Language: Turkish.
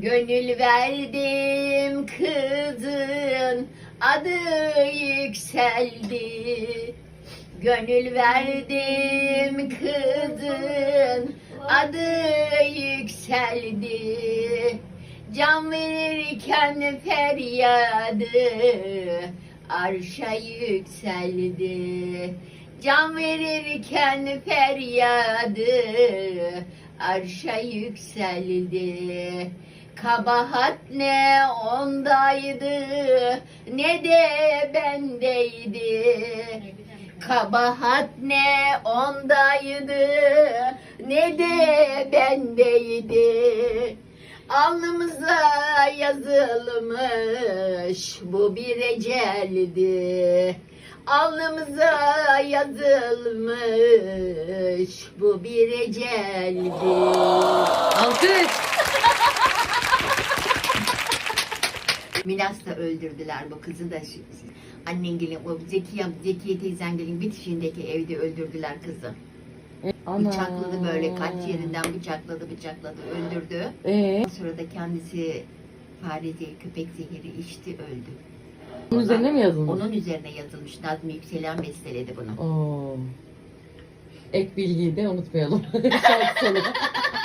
Gönül verdim kızın adı yükseldi. Gönül verdim kızın adı yükseldi. Can verirken feryadı arşa yükseldi. Can verirken feryadı arşa yükseldi. Kabahat ne ondaydı ne de bendeydi. Kabahat ne ondaydı ne de bendeydi. Alnımıza yazılmış bu bir eceldi. Alnımıza yazılmış bu bir eceldi. Alkış. Milas da öldürdüler bu kızı da. Annen gelin, o Zekiye, Zekiye teyzen gelin bitişiğindeki evde öldürdüler kızı. Ana. Bıçakladı böyle kaç yerinden bıçakladı bıçakladı öldürdü. Ee, Sonra da kendisi fare köpek zehiri içti öldü. bunun üzerine mi yazılmış? Onun üzerine yazılmış Nazmi Yükselen besteledi bunu. Oo. Ek bilgiyi de unutmayalım. Şarkı sonu.